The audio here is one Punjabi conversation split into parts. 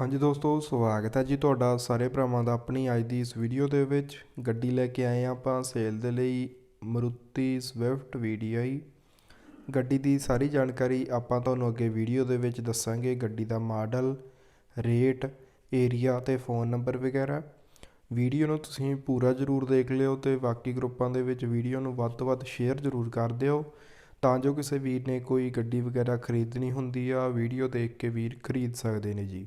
ਹਾਂਜੀ ਦੋਸਤੋ, ਸਵਾਗਤ ਹੈ ਜੀ ਤੁਹਾਡਾ ਸਾਰੇ ਭਰਾਵਾਂ ਦਾ ਆਪਣੀ ਅੱਜ ਦੀ ਇਸ ਵੀਡੀਓ ਦੇ ਵਿੱਚ। ਗੱਡੀ ਲੈ ਕੇ ਆਏ ਹਾਂ ਆਪਾਂ ਸੇਲ ਦੇ ਲਈ ਮਰੂਤੀ ਸਵਿਫਟ VDI ਗੱਡੀ ਦੀ ਸਾਰੀ ਜਾਣਕਾਰੀ ਆਪਾਂ ਤੁਹਾਨੂੰ ਅੱਗੇ ਵੀਡੀਓ ਦੇ ਵਿੱਚ ਦੱਸਾਂਗੇ। ਗੱਡੀ ਦਾ ਮਾਡਲ ਰੇਟ ਏਰੀਆ ਤੇ ਫੋਨ ਨੰਬਰ ਵਗੈਰਾ। ਵੀਡੀਓ ਨੂੰ ਤੁਸੀਂ ਪੂਰਾ ਜ਼ਰੂਰ ਦੇਖ ਲਿਓ ਤੇ ਬਾਕੀ ਗਰੁੱਪਾਂ ਦੇ ਵਿੱਚ ਵੀਡੀਓ ਨੂੰ ਵੱਧ ਤੋਂ ਵੱਧ ਸ਼ੇਅਰ ਜ਼ਰੂਰ ਕਰ ਦਿਓ। ਤਾਂ ਜੋ ਕਿਸੇ ਵੀਰ ਨੇ ਕੋਈ ਗੱਡੀ ਵਗੈਰਾ ਖਰੀਦਣੀ ਹੁੰਦੀ ਆ ਵੀਡੀਓ ਦੇਖ ਕੇ ਵੀਰ ਖਰੀਦ ਸਕਦੇ ਨੇ ਜੀ।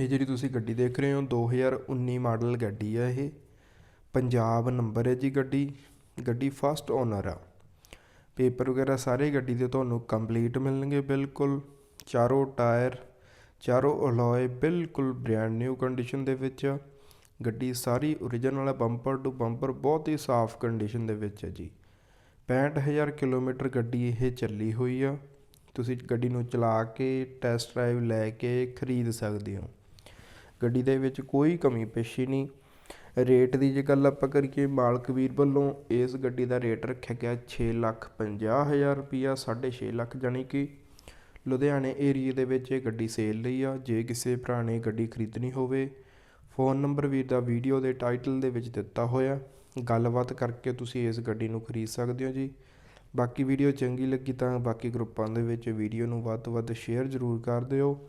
ਇਹ ਜਿਹੜੀ ਤੁਸੀਂ ਗੱਡੀ ਦੇਖ ਰਹੇ ਹੋ 2019 ਮਾਡਲ ਗੱਡੀ ਆ ਇਹ। ਪੰਜਾਬ ਨੰਬਰ ਹੈ ਜੀ ਗੱਡੀ। ਗੱਡੀ ਫਸਟ ਓਨਰ ਆ। ਪੇਪਰ ਵਗੈਰਾ ਸਾਰੇ ਗੱਡੀ ਦੇ ਤੁਹਾਨੂੰ ਕੰਪਲੀਟ ਮਿਲਣਗੇ ਬਿਲਕੁਲ। ਚਾਰੋਂ ਟਾਇਰ, ਚਾਰੋਂ ਅਲੋਏ ਬਿਲਕੁਲ ਬ੍ਰੈਂਡ ਨਿਊ ਕੰਡੀਸ਼ਨ ਦੇ ਵਿੱਚ ਆ। ਗੱਡੀ ਸਾਰੀ ਓਰੀਜਨਲ ਹੈ ਬੰਪਰ ਟੂ ਬੰਪਰ ਬਹੁਤ ਹੀ ਸਾਫ਼ ਕੰਡੀਸ਼ਨ ਦੇ ਵਿੱਚ ਹੈ ਜੀ। 65000 ਕਿਲੋਮੀਟਰ ਗੱਡੀ ਇਹ ਚੱਲੀ ਹੋਈ ਆ। ਤੁਸੀਂ ਗੱਡੀ ਨੂੰ ਚਲਾ ਕੇ ਟੈਸਟ ਡਰਾਈਵ ਲੈ ਕੇ ਖਰੀਦ ਸਕਦੇ ਹੋ। ਗੱਡੀ ਦੇ ਵਿੱਚ ਕੋਈ ਕਮੀ, ਪੇਸ਼ੀ ਨਹੀਂ। ਰੇਟ ਦੀ ਜੇ ਗੱਲ ਆਪਾਂ ਕਰੀਏ, ਮਾਲਕ ਵੀਰ ਵੱਲੋਂ ਇਸ ਗੱਡੀ ਦਾ ਰੇਟ ਰੱਖਿਆ ਗਿਆ 6 ਲੱਖ 50 ਹਜ਼ਾਰ ਰੁਪਈਆ 6.5 ਲੱਖ ਜਾਣੀ ਕਿ ਲੁਧਿਆਣੇ ਏਰੀਏ ਦੇ ਵਿੱਚ ਇਹ ਗੱਡੀ ਸੇਲ ਲਈ ਆ। ਜੇ ਕਿਸੇ ਭਰਾ ਨੇ ਗੱਡੀ ਖਰੀਦਣੀ ਹੋਵੇ, ਫੋਨ ਨੰਬਰ ਵੀਰ ਦਾ ਵੀਡੀਓ ਦੇ ਟਾਈਟਲ ਦੇ ਵਿੱਚ ਦਿੱਤਾ ਹੋਇਆ। ਗੱਲਬਾਤ ਕਰਕੇ ਤੁਸੀਂ ਇਸ ਗੱਡੀ ਨੂੰ ਖਰੀਦ ਸਕਦੇ ਹੋ ਜੀ। ਬਾਕੀ ਵੀਡੀਓ ਚੰਗੀ ਲੱਗੀ ਤਾਂ ਬਾਕੀ ਗਰੁੱਪਾਂ ਦੇ ਵਿੱਚ ਵੀਡੀਓ ਨੂੰ ਵੱਧ ਤੋਂ ਵੱਧ ਸ਼ੇਅਰ ਜ਼ਰੂਰ ਕਰ ਦਿਓ।